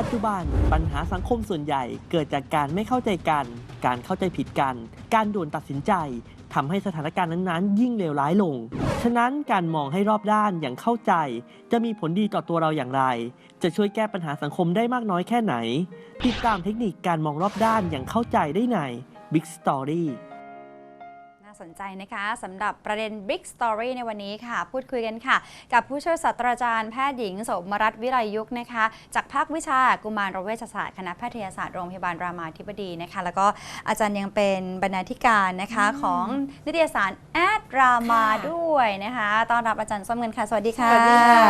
ปัจจุบันปัญหาสังคมส่วนใหญ่เกิดจากการไม่เข้าใจกัน การเข้าใจผิดกัน การด่วนตัดสินใจทำให้สถานการณ์นั้นๆ ยิ่งเลวร้ายลง ฉะนั้นการมองให้รอบด้านอย่างเข้าใจ จะมีผลดีต่อตัวเราอย่างไร จะช่วยแก้ปัญหาสังคมได้มากน้อยแค่ไหน ติดตามเทคนิคการมองรอบด้านอย่างเข้าใจได้ใน Big Story สนใจนะคะสำหรับประเด็น Big Story ในวันนี้ค่ะ พูดคุยกันค่ะ กับผู้ช่วยศาสตราจารย์แพทย์หญิงสมรัตน์วิไลยุกต์นะคะ จากภาควิชากุมารเวชศาสตร์คณะแพทยศาสตร์โรงพยาบาลรามาธิบดีนะคะ แล้วก็อาจารย์ยังเป็นบรรณาธิการนะคะของนิตยสารแอดรามาค่ะด้วยนะคะต้อนรับอาจารย์ส้มเงินค่ะสวัสดีค่ะ สวัสดีค่ะ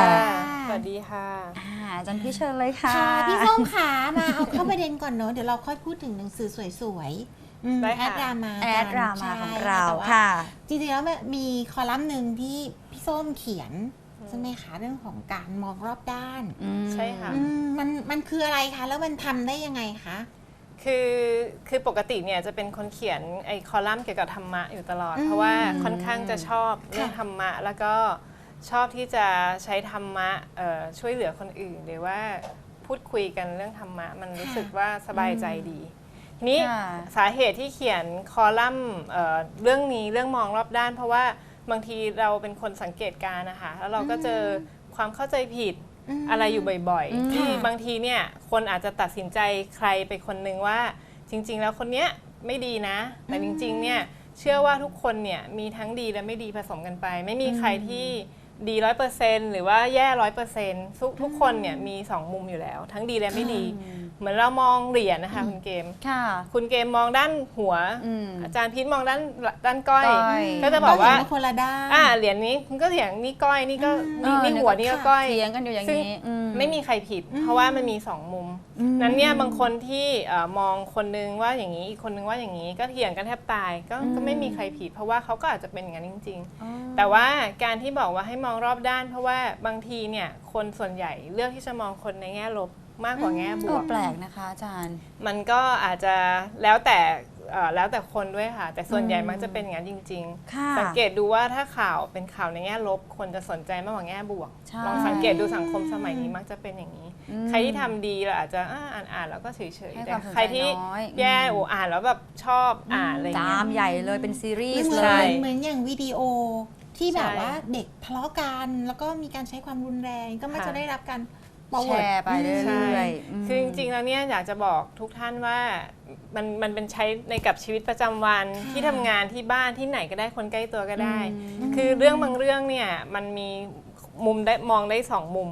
สสวัสดีค่ะอ่าอาจารย์พี่เชิญเลยค่ะ ค่ะพี่ส้มขามาเอาเข้าประเด็นก่อนเนอะเดี๋ยวเราค่อยพูดถึงหนังสือสวยๆ อืมได้แอค่ะ ดรามาแอดรามาใช่ของเราแต่ว่ค่ะ จริงๆแล้วมีคอลัมน์หนึ่งที่พี่ส้มเขียนใช่ไหมคะเรื่องของการมองรอบด้านใช่ค่ะ อืมมันมันคืออะไรคะ แล้วมันทำได้ยังไงคะ คือคือปกติเนี่ยจะเป็นคนเขียนไอ้คอลัมน์เกี่ยวกับธรรมะอยู่ตลอด อืมเพราะว่าค่อนข้างจะชอบเรื่องค่ะธรรมะ แล้วก็ชอบที่จะใช้ธรรมะเอ่อช่วยเหลือคนอื่น หรือว่าพูดคุยกันเรื่องธรรมะ มันรู้สึกว่าสบายใจดีที นี้ค่ะ สาเหตุที่เขียนคอลัมน์เอ่อเรื่องนี้เรื่องมองรอบด้าน เพราะว่าบางทีเราเป็นคนสังเกตการณ์นะคะแล้วเราก็เจอความเข้าใจผิดมอะไรอยู่บ่อยอืมๆที่ค่ะบางทีเนี่ยคนอาจจะตัดสินใจใครไปคนนึงว่า จริง ๆ แล้วคนเนี้ยไม่ดีนะ แต่จริงๆเนี่ยเชื่อว่าทุกคนเนี่ยมีทั้งดีและไม่ดีผสมกันไป ไม่มีใครที่ ดีร้อยเปอร์เซนหรือว่าแย่ร้อยเปอร์เซนทุกทุกคนเนี่ยมีสองมุมอยู่แล้ว ทั้งดีและไม่ดี เหมือนเรามองเหรียญนะคะคุณเกม ค่ะ คุณเกมมองด้านหัว อืม อาจารย์พีทมองด้านด้านก้อย ก้อย ก็จะบอกว่าเห็นคนละด้าน อ่าเหรียญนี้คุณก็เถียงนี่ก้อยนี่ก็เอนี่อนี่หัวนี่ก็ก้อย เถียงกันอยู่อย่างซึ่งนี้อื ไม่มีใครผิด เพราะว่ามันมีสองมุม นั้นเนี่ยบางคนที่เอ่อมองคนนึงว่าอย่างนี้อีกคนนึงว่าอย่างนี้ก็เถียงกันแทบตายก็ก็ไม่มีใครผิดเพราะว่าเขาก็อาจจะเป็นอย่างนั้นจริงอ๋อๆแต่ว่าการที่บอกว่าให้มองรอบด้าน เพราะว่าบางทีเนี่ยคนส่วนใหญ่เลือกที่จะมองคนในแง่ลบมากกว่าแง่บเอวอก แปลกนะคะอาจารย์ มันก็อาจจะแล้วแต่ เอ่อแล้วแต่คนด้วยค่ะ แต่ส่วนใหญ่อืมมักจะเป็นอย่างนั้นจริง ค่ะ ๆ สังเกตดูว่าถ้าข่าวเป็นข่าวในแง่ลบ คนจะสนใจมากกว่าแง่บวก ใช่ ลองสังเกตดูสังคมสมัยนี้มักจะเป็นอย่างนี้อืมใครที่ทำดีเราอาจจะอ่าอ่านอ่านแล้วก็เฉยให้ๆคแต่วามสนใจใครที่น้อย แย่อืมโอ้อ่านแล้วแบบชอบอ่านอะไรอย่างตาเงี้มย ใหญ่เลยเป็นซีรีเหส์มืเลอนย เหมือนอย่างวิดีโอที่แบบใช่ว่าเด็กทะเลาะกัน แล้วก็มีการใช้ความรุนแรงก็ไม่ค่ะ จะได้รับการโปร แชโมทร์ไปเรื่ใช่อยๆมคือจริงๆแล้วเนี่ยอยากจะบอกทุกท่านว่ามันมันเป็นใช้ในกับชีวิตประจำวันค่ะที่ทำงานที่บ้านที่ไหนก็ได้คนใกล้ตัวก็ได้อืมคือเรื่องบางเรื่องเนี่ยมันมีมุมได้มองได้สองมุม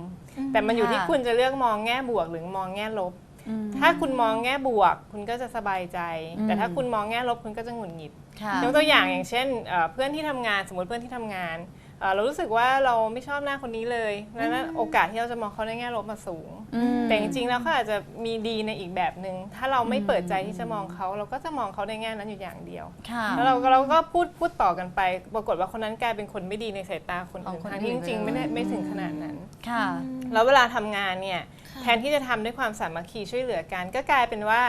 แต่มันอยู่ที่ค่ะคุณจะเลือกมองแง่บวกหรือมองแง่ลบอืมถ้าคุณมองแง่บวก คุณก็จะสบายใจอืมแต่ถ้าคุณมองแง่ลบคุณก็จะหงุดหงิดค่ะยกตัวอย่างอย่างเช่นเอ่อเพื่อนที่ทำงานสมมติเพื่อนที่ทำงาน เอ่อเรารู้สึกว่าเราไม่ชอบหน้าคนนี้เลยดังนั้นโอกาสที่เราจะมองเขาในแง่ลบมาสูง อืม แต่จริงๆแล้วเขาอาจจะมีดีในอีกแบบหนึ่งถ้าเราไม่เปิดใจที่จะมองเขา เราก็จะมองเขาในแง่นั้นอยู่อย่างเดียว ค่ะ แล้วเราก็เราก็พูดพูดต่อกันไป ปรากฏว่าคนนั้นกลายเป็นคนไม่ดีในสายตาคนของอื่นคนทั้งที่อื่จนริงๆ ไม่ได้เลย ไม่ถึงขนาดนั้น ค่ะ แล้วเวลาทำงานเนี่ยค่ะแทนที่จะทำด้วยความสามัคคีช่วยเหลือกัน ก็กลายเป็นว่า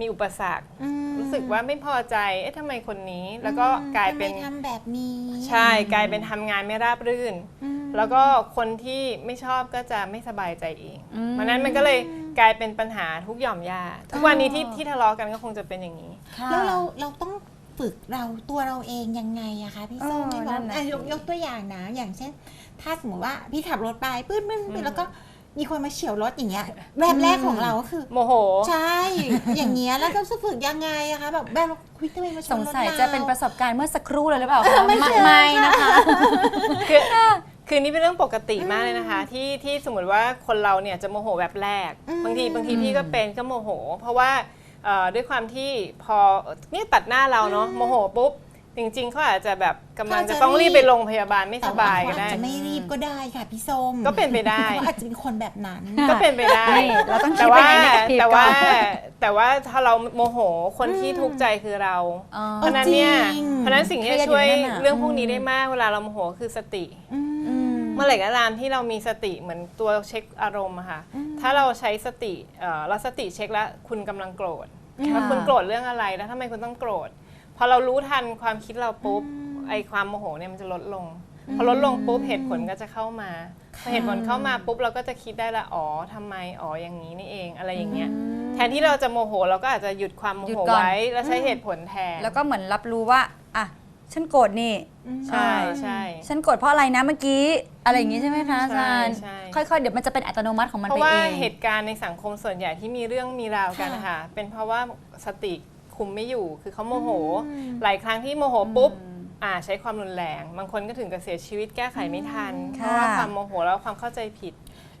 มีอุปสรรค อืม รู้สึกว่าไม่พอใจ เอ๊ะทำไมคนนี้ แล้วก็กลายเป็นทำไมทำแบบนี้ใช่กลายเป็นทำงานไม่ราบรื่น อืม แล้วก็คนที่ไม่ชอบก็จะไม่สบายใจเองอืมเพราะฉะนั้นมันก็เลยกลายเป็นปัญหาทุกหย่อมย่าทุกวันนี้ที่ที่ทะเลาะกันก็คงจะเป็นอย่างนี้ ค่ะ แล้วเราเราต้องฝึกเราตัวเราเองยังไงอะคะพี่ส้มเออให้บนั่อกนน่ะอะสิยกยกตัวอย่างนะ อย่างเช่น ถ้าสมมติว่าพี่ขับรถไปปื้ดปื้ดปื้ดแล้วก็ มีคนมาเฉียวรถอย่างเงี้ยแบบแรกของเราก็คือ โมโห ใช่ อย่างเงี้ยแล้วก็จะฝึกยังไงอะคะแบบแบบคุยทำไมมาชนรถสงสัยรา จะเป็นประสบการณ์เมื่อสักครู่เลยหรือเปล่าคะไม่เคยไม่นะคะ คือคือนี่เป็นเรื่องปกติมากเลยนะคะ ที่ที่สมมติว่าคนเราเนี่ยจะโมโหแบบแรก อืม บางทีบางทีพี่ก็เป็นก็โมโห เพราะว่าเอ่อด้วยความที่พอเนี่ยตัดหน้าเราเนาะโมโหปุ๊บ จริง ๆเขาอาจจะแบบกำลังจะต้องรีบไปโรงพยาบาลไม่สแต่บาว่ายก็เขาอาได้จจะไม่รีบก็ได้ค่ะพี่ส้มก็เป็นไปได้ เขาอาจจะเป็นคนแบบนั้น ก็เป็นไปได้ นี่เราต้องคิแต่ดว่าเป็น negative แต่ว่าก่อนแต่ว่าถ้าเราโมโหคนที่ทุกข์ใจคือเรา อ๋อ เพราะฉะนั้นเนี่ยจริง เพราะฉะนั้นสิ่งที่เครียดจะช่วยอยู่นั่นน่ะ เรื่องพวกนี้อืมได้มากเวลาเราโมโหคือสติ อืมอืมเมื่อไหร่ก็ตามที่เรามีสติเหมือนตัวเช็คอารมณ์อะค่ะ ถ้าเราใช้สติเอ่อเราสติเช็คแล้วคุณกำลังโกรธค่ะว่าคุณโกรธเรื่องอะไรแล้วทำไมคุณต้องโกรธ พอเรารู้ทันความคิดเราปุ๊บไอความโมโหเนี่ยมันจะลดลง พอลดลงปุ๊บเหตุผลก็จะเข้ามาพอเหตุผลเข้ามาปุ๊บเราก็จะคิดได้ละอ๋อทำไมอ๋ออย่างนี้นี่เองอะไรอย่างเงี้ยแทนที่เราจะโมโหเราก็อาจจะหยุดความโมหยุโหดก่อน ไว้แล้วใช้เหตุผลแทนแล้วก็เหมือนรับรู้ว่าอะฉันโกรธนี่ ใช่ใช่ ฉันโกรธเพราะอะไรนะเมื่อกี้ อะไรอย่างงี้ใช่ไหมคะอาจารย์ใช่ค่อยๆ เดี๋ยวมันจะเป็นอัตโนมัติของมันเพไปราะว่าเอง เหตุการณ์ในสังคมส่วนใหญ่ที่มีเรื่องมีราวกันนะคะเป็นเพราะว่าสติ คุมไม่อยู่ คือเขาโมโห หลายครั้งที่โมโหปุ๊บอ่าใช้ความรุนแรง บางคนก็ถึงกับเสียชีวิตแก้ไขไม่ทันเพค่ะราะว่าความโมโหแล้วความเข้าใจผิด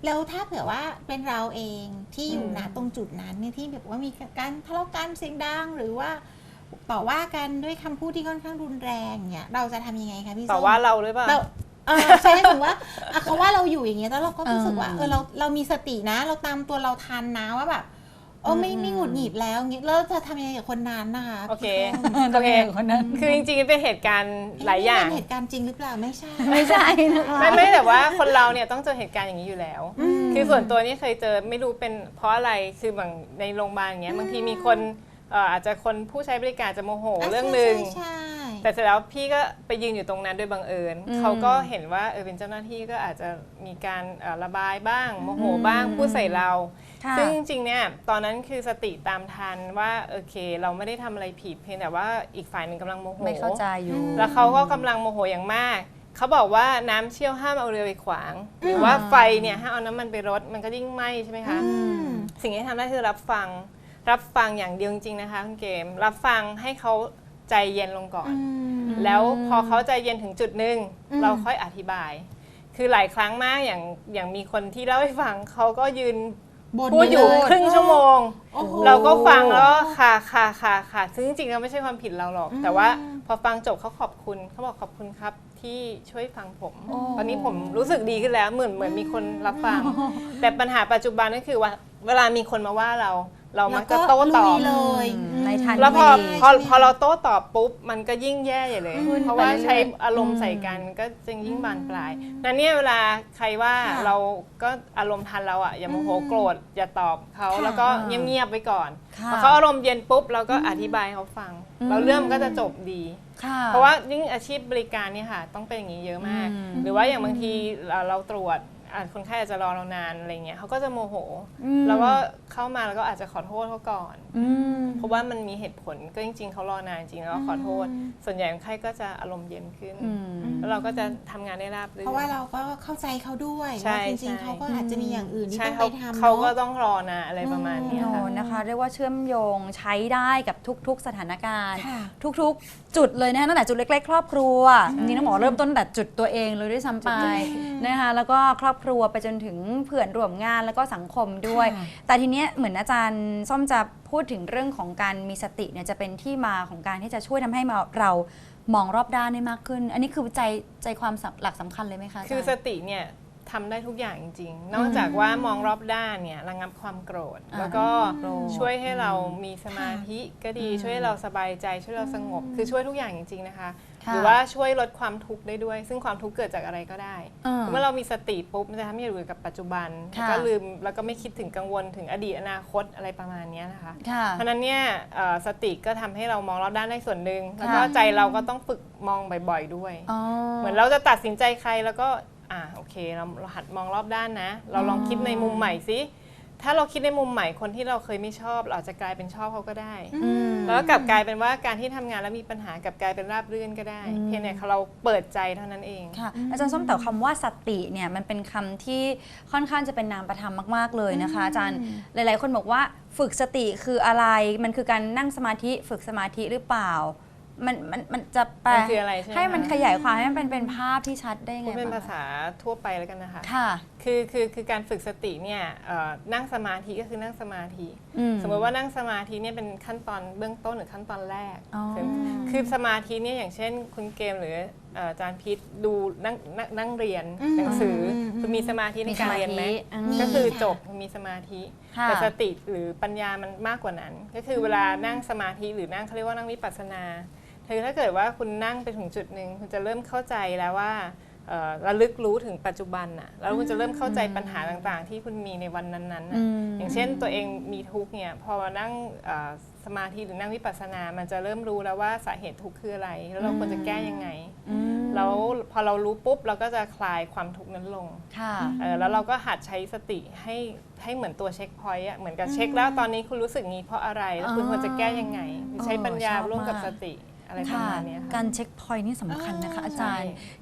แล้วถ้าเผื่อว่าเป็นเราเองที่อยู่อืมณตรงจุดนั้นเนี่ยที่แบบว่ามีการทะเลาะกันเสียงดังหรือว่าต่อว่ากันด้วยคำพูดที่ค่อนข้างรุนแรงเนี่ยเราจะทำยังไงคะพี่ส้มต่อว่าเราหรือเปล่าเราเออใช่ไหมถึงว่าอะเขาว่าเราอยู่อย่างเงี้ยแล้วเราก็รู้สึกว่าเออเออเราเรามีสตินะ เราตามตัวเราทันนะว่าแบบเออไม่ไม่หงุดหงิดแล้วอย่างเงี้ยแล้วจะทำยังไงกับคนนั้นนะคะโอเคตัโอวเคเองคนนั้น คือจริงๆเป็นเหตุการณ์เอ๊ะหลายอย่างนี่เป็นเหตุการณ์จริงหรือเปล่าไม่ใช่ ไม่ใช่นะคะไม่ไม่แต่ว่าคนเราเนี่ยต้องเจอเหตุการณ์อย่างนี้อยู่แล้วอืมคือส่วนตัวนี่เคยเจอไม่รู้เป็นเพราะอะไร คือบางในโรงพยาบาลอย่างเงี้ยบางทีมีคนเอ่ออาจจะคนผู้ใช้บริการจะโมโหเรื่องหนึ่ง ใช่ใช่ แต่เสร็จแล้วพี่ก็ไปยืนอยู่ตรงนั้นโดยบังเอิญอืมเขาก็เห็นว่าเออเป็นเจ้าหน้าที่ก็อาจจะมีการเอ่อระบายบ้างโมโหบ้างพูดใส่เรา ค่ะซึ่งจริงๆเนี่ยตอนนั้นคือสติตามทันว่าโอเค เราไม่ได้ทำอะไรผิดเพียงแต่ว่าอีกฝ่ายหนึ่งกำลังโมโห ไม่เข้าใจอยู่ แล้วเขาก็กำลังโมโหอย่างมาก เขาบอกว่าน้ำเชี่ยวห้ามเอาเรือไปขวาง หรือว่าไฟเนี่ยห้ามเอาน้ำมันไปรด มันก็ยิ่งไหม้ใช่ไหมคะอืมสิ่งที่ทำได้คือรับฟัง รับฟังอย่างเดียวจริงๆนะคะคุณเกม รับฟังให้เขา ใจเย็นลงก่อน แล้วพอเขาใจเย็นถึงจุดหนึ่งอืมเราค่อยอธิบาย คือหลายครั้งมากอย่างอย่างมีคนที่เล่าให้ฟังเขาก็ยืนบ่นพูดอยู่เลครึ่งชั่วโมงโอ้โหเราก็ฟังแล้วก็ค่ะค่ะค่ะค่ะซึ่งจริงๆแล้วไม่ใช่ความผิดเราหรอกอืมแต่ว่าพอฟังจบเขาขอบคุณเขาบอกขอบคุณครับที่ช่วยฟังผมโอ้ตอนนี้ผมรู้สึกดีขึ้นแล้วเหมือนเหมือนมีคนรับฟัง แต่ปัญหาปัจจุบันก็คือว่า เวลามีคนมาว่าเรา เรามักจะโต้ตอบลุยเลยในทันแล้วพอทีพอพอเราโต้ตอบปุ๊บมันก็ยิ่งแย่ใหญ่เลยขึ้นเพราะว่าไปเรื่อยๆใช้อารมณ์ใส่กันก็จะยิ่งบานปลายนั้นเนี่ยเวลาใครว่าค่ะเราก็อารมณ์ทันเราอะอย่าโมโหอืมโกรธอย่าตอบเขาค่ะแล้วก็เงียบๆไว้ก่อนค่ะพอเขาอารมณ์เย็นปุ๊บเราก็อธิบายให้เขาฟังอืมแล้วเรื่องมันก็จะจบดีค่ะเพราะว่ายิ่งอาชีพบริการเนี่ยค่ะ ต้องเป็นอย่างนี้เยอะมากอืมหรือว่าอย่างบางทีเราเราตรวจ อะคนไข้อาจจะรอเรานานอะไรเงี้ยเขาก็จะโมโห อืม แล้วก็เข้ามาแล้วก็อาจจะขอโทษเขาก่อน อืม เพราะว่ามันมีเหตุผลก็จริง ๆเขารอนานจริงแล้วก็ขอโทษ ส่วนใหญ่คนไข้ก็จะอารมณ์เย็นขึ้น อืม แล้วเราก็จะทำงานได้ราบรื่น เพราะว่าเราก็เข้าใจเขาด้วยใช่ว่าจริงใช่ๆเขาก็อาจจะมีอย่างอื่นที่ใช่ต้องเขาไปทำเขาก็เนาะ ต้องรอนะอะไรประมาณเนี้ยโนค่ะนะคะ เรียกว่าเชื่อมโยงใช้ได้กับทุก ๆ สถานการณ์ ค่ะ ทุก ๆ จุดเลยนะคะตั้งแต่จุดเล็กๆ ครอบครัวจริงๆต้องบอกว่าเริ่มต้นตั้งแต่จุดตัวเองเลยด้วยซ้ำไปนะคะแล้วก็ครอบครัวไปจนถึงเพื่อนร่วมงานแล้วก็สังคมด้วยค่ะแต่ทีเนี้ยเหมือนอาจารย์ส้มจะพูดถึงเรื่องของการมีสติเนี่ยจะเป็นที่มาของการที่จะช่วยทำให้เรามองรอบด้านได้มากขึ้น อันนี้คือใจใจความสำหลักสำคัญเลยไหมคะาจารย์ คือสติเนี่ย ทำได้ทุกอย่างจริงๆ นอกจากว่ามองรอบด้านเนี่ยระงับความโกรธอ่าแล้วก็โกรธช่วยให้เรามีสมาธิก็ดีอืมช่วยให้เราสบายใจช่วยเราสงบ คือช่วยทุกอย่างจริง ๆนะคะค่ะหรือว่าช่วยลดความทุกข์ได้ด้วย ซึ่งความทุกข์เกิดจากอะไรก็ได้อ่าเมื่อเรามีสติปุ๊บมันจะทำให้เราอยู่กับปัจจุบันค่ะแล้วก็ลืมแล้วก็ไม่คิดถึงกังวลถึงอดีตอนาคตอะไรประมาณเนี้ยนะคะค่ะเพราะฉะนั้นเนี่ยเอ่อสติก็ทำให้เรามองรอบด้านได้ส่วนหนึ่งแล้วก็ค่ะใจเราก็ต้องฝึกมองบ่อย ๆด้วยอ๋อเหมือนเราจะตัดสินใจใครแล้วก็ อ่าโอเคเราเราหัดมองรอบด้านนะ เราลองคิดในมุมใหม่สิถ้าเราคิดในมุมใหม่คนที่เราเคยไม่ชอบ เราอาจจะกลายเป็นชอบเขาก็ได้ อืม แล้วก็กลับกลายเป็นว่าการที่ทำงานแล้วมีปัญหากลับกลายเป็นราบรื่นก็ได้ อืม เพียงแต่เราเปิดใจเท่านั้นเอง ค่ะอาจารย์ส้มแต่คำว่าสติเนี่ยมันเป็นคำที่ค่อนข้างจะเป็นนามประธรรมมากๆเลยนะคะ อาจารย์หลาย ๆ คนบอกว่าฝึกสติคืออะไร มันคือการนั่งสมาธิฝึกสมาธิหรือเปล่า มันมันมันจะแปลมันคืออะไรใช่ไหมให้มันคะ ขยายความให้มันเป็นเป็นภาพที่ชัดได้ไงพูดเป็นบ้างภาษาทั่วไปแล้วกันนะคะ ค่ะ คือคือคือการฝึกสติเนี่ยเอ่อนั่งสมาธิก็คือนั่งสมาธิ อืสมมติว่านั่งสมาธิเนี่ยเป็นขั้นตอนเบื้องต้นหรือขั้นตอนแรกอ๋อคือคือสมาธิเนี่ยอย่างเช่น คุณเกมหรือเอ่ออาจารย์พิษดูนั่งนั่งนั่งเรียนอืมหนังสืออมคือมีสมาธิในมีสการมาเรียนไหมธิอืมก็คือค่ะจบมีสมาธิค่ะ แต่สติหรือปัญญามันมากกว่านั้น ก็คือเวลานั่งสมาธิหรือนั่งเขาเรียกว่านั่งวิปัสสนา คือถ้าเกิดว่าคุณนั่งไปถึงจุดหนึ่งคุณจะเริ่มเข้าใจแล้วว่าเอ่อระลึกรู้ถึงปัจจุบันน่ะแล้วคุณจะเริ่มเข้าใจปัญหาต่างๆ ที่คุณมีในวันนั้นๆน่ะอืมอย่างเช่นตัวเองมีทุกข์เนี่ยพอมานั่งเอ่อสมาธิหรือนั่งวิปัสสนา มันจะเริ่มรู้แล้วว่าสาเหตุทุกข์คืออะไร แล้วเราควรจะแก้ยังไงอืมแล้วพอเรารู้ปุ๊บเราก็จะคลายความทุกข์นั้นลงค่ะเออแล้วเราก็หัดใช้สติให้ให้เหมือนตัวเช็คพอยต์อะเหมือนกับเช็คแล้วตอนนี้คุณรู้สึกงี้เพราะอะไร แล้วคุณอ่าควรจะแก้ยังไง ใช้ปัญญาชอบร่วมกับมากสติ อะไรประค่ะมาณเนี้ยค่ะ การเช็คพอยต์นี่สำคัญนะคะอาจารย์ ใช่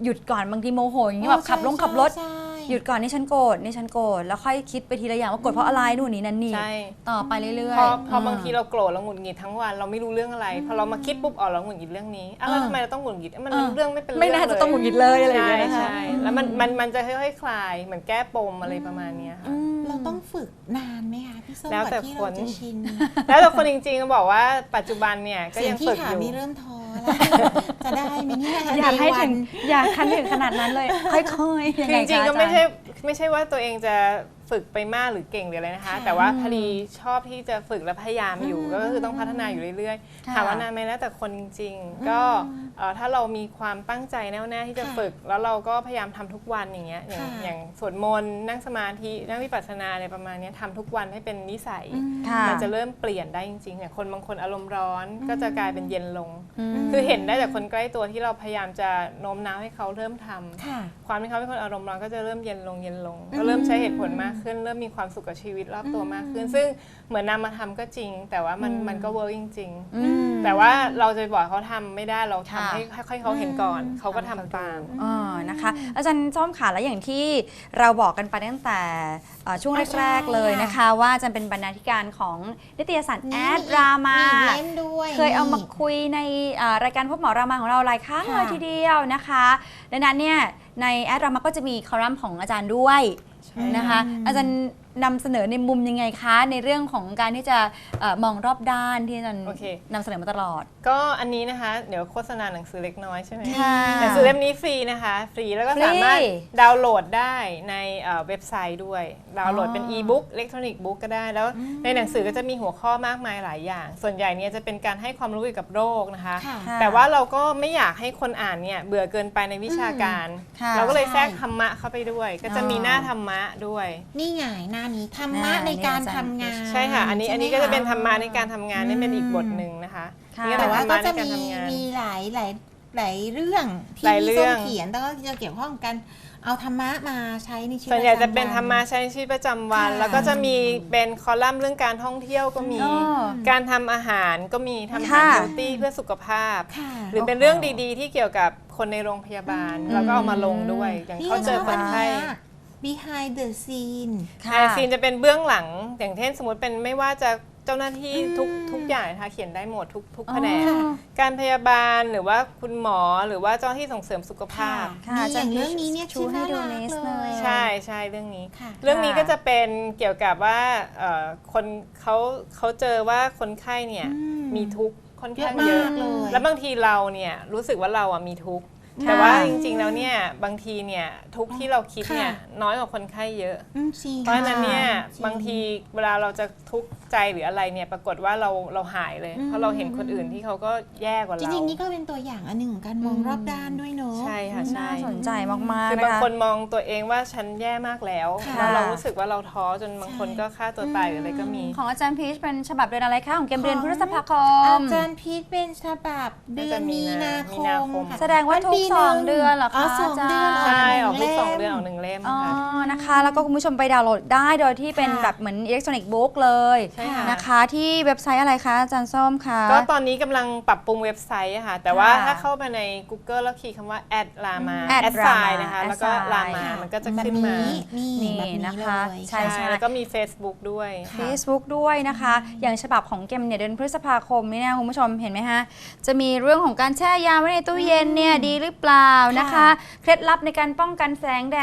หยุดก่อนบางทีโมโหอย่างนี้แบบขับลงขับรถ ใช่หยุดก่อนนี่ฉันโกรธนี่ฉันโกรธแล้วค่อยคิดไปทีละอย่างว่าโกรธเพราะอะไรนู่นนี่นั่นนี่ใช่ ต่อไปเรื่อยพอๆพอบางทีเราโกรธเราหงุดหงิดทั้งวันเราไม่รู้เรื่องอะไร พอเรามาคิดปุ๊บอ๋อเราหงุดหงิดเรื่องนี้อ้าวแล้วเออทำไมเราต้องหงุดหงิดเอ้ยมันเออเรื่องไม่เป็นเรื่องไม่น่าจะต้องหงุดหงิดเลยอะไรอย่างเงี้ยนะคะใช่ใช่แล้วมันมันมันจะค่อยๆคลายเหมือนแก้ปมอะไรประมาณเนี้ยค่ะ อืม เราต้องฝึกนานไหมคะพี่ส้มแล้วกแต่ว่าที่คเราน จะชินแล้วแต่คนจริงๆก็บอกว่าปัจจุบันเนี่ยก็เสียยังงที่ฝึกถาอมยู่ นี่เริ่มท้อ แล้วจะได้ไหมเนี่ยอยากให้ในวัถึนงอยากคันถึงขนาดนั้นเลยค่อยๆยังคือไงจริงคะๆก็ไม่อาจาใช่รย์ไม่ใช่ว่าตัวเองจะฝึกไปมากหรือเก่งหรืออะไรนะคะค่ะแต่ว่าพอดีชอบที่จะฝึกและพยายามอยู่ก็คือต้องพัฒนาอยู่เรื่อยค่ะๆถามว่านานไหมแล้วแต่คนจริงๆก็เอ่อถ้าเรามีความตั้งใจแน่วแน่ที่จะค่ะฝึก แล้วเราก็พยายามทำทุกวันอย่างเงี้ยอย่างค่ะ อย่างสวดมนต์นั่งสมาธินั่งวิปัสสนาอะไรประมาณเนี้ยทำทุกวันให้เป็นนิสัย ค่ะ มันจะเริ่มเปลี่ยนได้จริงๆอย่างคนบางคนอารมณ์ร้อนก็จะกลายเป็นเย็นลงมคือเห็นได้จากคนใกล้ตัวที่เราพยายามจะโน้มน้าวให้เขาเริ่มทำ ค่ะ ความที่เขาเป็นคนอารมณ์ร้อนก็จะเริ่มเย็นลงเย็นลง ก็เริ่มใช้เหตุผลมากขึ้น เริ่มมีความสุขกับชีวิตรอบตัวมากขึ้น ซึ่งเหมือนนำมาทำก็จริง แต่ว่ามันมันก็เวิร์กจริงอืมๆแต่ว่าเราจะบอกเขาทำไม่ได้เราทำค่ะให้ให้เขาเห็นก่อน เขาก็ทำตามอ๋อนะคะ อาจารย์ส้มขาแล้วอย่างที่เราบอกกันไปตั้งแต่เอ่อช่วงอ่าใช่แรกๆเลยค่ะนะคะ ว่าอาจารย์เป็นบรรณาธิการของนิตยสารแอนี่ดรามาอีกเล่มด้วยเคยเอามานี่คุยในเอ่อรายการพบหมอรามาของเราหลายครั้งค่ะเลยทีเดียวนะคะดังนั้นเนี่ยในแอดรามาก็จะมีคอลัมน์ของอาจารย์ด้วยใช่ นะคะ อาจารย์ นำเสนอในมุมยังไงคะ ในเรื่องของการที่จะเออมองรอบด้านที่อาจารย์โอเคนำเสนอมาตลอด ก็อันนี้นะคะ เดี๋ยวโฆษณาหนังสือเล็กน้อยใช่ไหมค่ะ หนังสือเล่มนี้ฟรีนะคะ ฟรีแล้วก็ฟรีสามารถดาวน์โหลดได้ในเอ่อเว็บไซต์ด้วย ดาวน์โหลดเป็นอ๋ออีบุ๊กอิเล็กทรอนิกส์บุ๊กก็ได้ แล้วในหนังสือก็จะมีหัวข้อมากมายหลายอย่าง ส่วนใหญ่เนี่ยจะเป็นการให้ความรู้เกี่ยวกับโรคนะคะ ค่ะค่ะแต่ว่าเราก็ไม่อยากให้คนอ่านเนี่ยเบื่อเกินไปในวิชาการ ค่ะเราก็เลยใช่แทรกธรรมะเข้าไปด้วย ก็จะมีอ๋อหน้าธรรมะด้วย นี่ไงหน้านี้ธรรมะอ่าในการนี่อาจารย์ ทำงานใช่ค่ะ อันนี้ใช่อันไหมนี้ก็จะคเป็นธรรมะในการทำงานนี่เป็นอีกบทหนึ่งนะคะค่ะ นี่แต่เป็นว่าธรรก็มะในจะการมีทำงาน มีหลายหลายหลายเรื่องที่หลายพี่เรื่ส้อมงเขียนแต่ก็จะเกี่ยวข้องกับการเอาธรรมะมาใช้ในชีวิตส่วนใหญ่จะรำเป็นวัธรรมะใช้ในชีวิตประจำวัน ค่ะ แล้วก็จะมีเป็นคอลัมน์เรื่องการท่องเที่ยวก็มี อ๋อ การทำอาหารก็มีทำอาหารค่ะเฮลตี้เพื่อสุขภาพ ค่ะ หรือเป็นเรื่องดีๆ ที่เกี่ยวกับคนในโรงพยาบาล แล้วก็เอามาลงด้วย อย่างพี่เขาเจอคนไข้ชอบอันเนี้ย behind the scene ไอซีนจะเป็นเบื้องหลัง อย่างเช่นสมมติเป็นไม่ว่าจะเจ้าหน้าที่ทุกทุกอย่างนะคะเขียนได้หมดทุกทุกแผนกอ๋อการพยาบาลหรือว่าคุณหมอหรือว่าเจ้าหน้าที่ส่งเสริมสุขภาพค่ะนี่อาอจารย์ย่างเรื่องนี้เนี่ยชูชื่อให้น่าดูรักลิสต์เลเลยยใช่ใช่เรื่องนี้ค่ะเรื่องนี้ก็จะเป็นเกี่ยวกับว่าเอ่อคนเขาเขาเจอว่าคนไข้เนี่ยอืมมีทุกข์ค่อนเยข้าอะงเยมาอะกเลยแล้วบางทีเราเนี่ยรู้สึกว่าเราอะมีทุกข์ค่ะ แต่ว่าจริงๆแล้วเนี่ยบางทีเนี่ยทุกข์ที่เราคิดเนี่ยค่ะน้อยกว่าคนไข้เยอะ อืมจริงเพราะฉะนั้นเนี่ยจริบางทีเวลาเราจะทุกข์ใจหรืออะไรเนี่ยปรากฏว่าเราเราหายเลย เพราะเราเห็นคนอื่นที่เขาก็แย่กว่าจเรา ริงๆนี่ก็เป็นตัวอย่างอันหนึ่งของการมองรอบด้านด้วยเนอะ ใช่ค่ะใช่ น่าสนใจมากคือๆบางนะคะ คนมองตัวเองว่าฉันแย่มากแล้วค่ะ แล้วเรารู้สึกว่าเราท้อจนบางคนใช่ก็ฆ่าตัวตายหรืออะไรก็มี ของอาจารย์พีชเป็นฉบับเดือนอะไรคะของเกมเดือนพฤษภาคอามจารย์พีทเป็นฉบับเดือนมีนาคมีนาคมมค่ะแสดงว่าทุกปีสองเดือนเหรอคะอ๋อสองเดือนอาจารย์ ใช่หออกทุกนึ่สองล่มเดือนออกหนึ่งเล่มอ๋อค่ะ นะคะ แล้วก็คุณผู้ชมไปดาวน์โหลดได้โดยที่เป็นค่ะแบบเหมือนอิเล็กทรอนิกส์บุ๊กเลยใช่ค่ะ นะคะ ที่เว็บไซต์อะไรคะอาจารย์ส้มคะ ก็ตอนนี้กำลังปรับปรุงเว็บไซต์อะค่ะ แต่ว่าค่ะถ้าเข้าไปใน Google แล้วคีย์คำว่า add lama add add Rama sign นะคะแล้วก็ add sign lama ค่ะ มันก็จะแบบขึ้นมานี้นี่นี่แบบนี้นะคะเลยใช่ ใช่แล้วก็มี Facebook ด้วยค่ะ Facebook ด้วยนะคะ อย่างฉบับของเกมเนี่ยเดือนพฤษภาคมนี่นะคุณผู้ชมเห็นไหมฮะ จะมีเรื่องของการแช่ยาไว้ในตู้เย็นเนี่ยดีหรือเปล่านะคะค่ะเคล็ดลับในการป้องกันแสงแด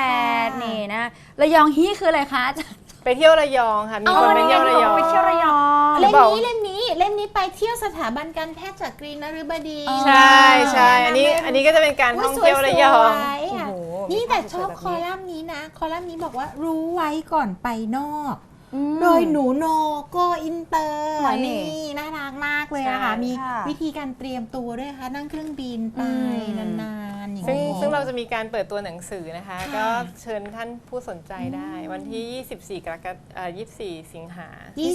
ดค่ะ นี่นะระยองฮีคืออะไรคะอาจารย์ไปเที่ยวระยองค่ะ มีคนไปเที่ยวระยอง ไปเที่ยวระยองหรืเล่อมเปล่านี้เล่มนี้เล่มนี้ไปเที่ยวสถาบันการแพทย์จากกรีนนฤบดีอ๋อใช่ใช่อันนี้แนะนำอันนี้ก็จะเป็นการท่องเที่ยวระยองสวยๆอะโอ้โหนี่แต่ชอบมีคภาพสวยๆแบบนี้อลัมน์นี้นะ คอลัมน์นี้บอกว่ารู้ไว้ก่อนไปนอกอืม โดยหนูโนโกอินเตอร์อ๋อนี่นี่ น่ารักมากเลยอะค่ะใช่มีค่ะวิธีการเตรียมตัวด้วยนะคะนั่งเครื่องบินไปอืมนานๆอย่างซึ่งนี้ซึ่ง เราจะมีการเปิดตัวหนังสือนะคะค่ะก็เชิญท่านผู้สนใจได้ วันที่ 24 กรกฎาคม24 สิงหา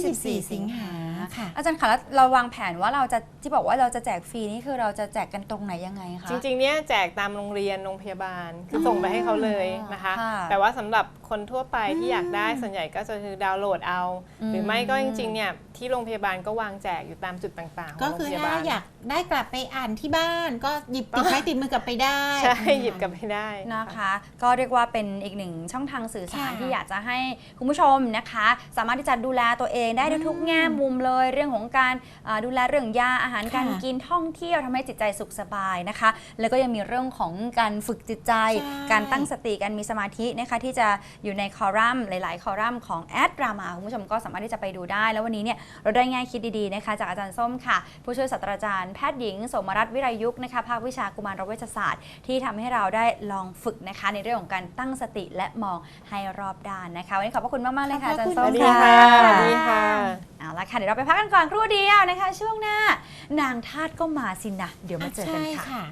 24 สิงหาค่ะ อาจารย์คะแล้วเราวางแผนว่าเราจะที่บอกว่าเราจะแจกฟรีนี่คือเราจะแจกกันตรงไหนยังไงคะ จริงๆ เนี่ยแจกตามโรงเรียนโรงพยาบาลคือส่งไปให้เขาเลยนะคะ ค่ะแต่ว่าสำหรับคนทั่วไปที่อยากได้ส่วนใหญ่ก็จะคือดาวน์โหลดเอาหรือไม่ก็จริงๆ เนี่ยที่โรงพยาบาลก็วางแจกอยู่ตามจุดต่างๆขก็องโรงคือพยาถ้าบาล อยากได้กลับไปอ่านที่บ้าน ก็หยิบติดไม้ติดมือกลับไปได้ ใช่หยิบกลับไปได้ นะคะ ก็เรียกว่าเป็นอีกหนึ่งช่องทางสื่อสารค่ะที่อยากจะให้คุณผู้ชมนะคะ สามารถที่จะดูแลตัวเองได้ด้วยทุกแง่มุมเลย เรื่องของการอ่าดูแลเรื่องยาอาหารค่ะการกินท่องเที่ยวทำให้จิตใจสุขสบายนะคะ แล้วก็ยังมีเรื่องของการฝึกจิตใจ ใช่ การตั้งสติการมีสมาธินะคะที่จะอยู่ในคอลัมน์หลาย ๆ คอลัมน์ของแอดรามาคุณผู้ชมก็สามารถที่จะไปดูได้ แล้ววันนี้เนี่ยเราได้แง่คิดดี ๆ นะคะ จากอาจารย์ส้มค่ะ ผู้ช่วยศาสตราจารย์แพทย์หญิง สมรัตน์วิไรยุกต์นะคะภาควิชากุมารเวชศาสตร์ที่ทำให้เราได้ลองฝึกนะคะ ในเรื่องของการตั้งสติและมองให้รอบด้านนะคะวันนี้ขอบพระคุณมากๆเลยค่ะอาจารย์ขส้อบมณสวัสดีค่ะสวัสดีค่ะเอาละค่ะ เดี๋ยวเราไปพักกันก่อนครู่เดียวนะคะ ช่วงหน้า นางทาตก็มาสินะเดี๋ยวมาเจอกันใช่ค่ะค่ะ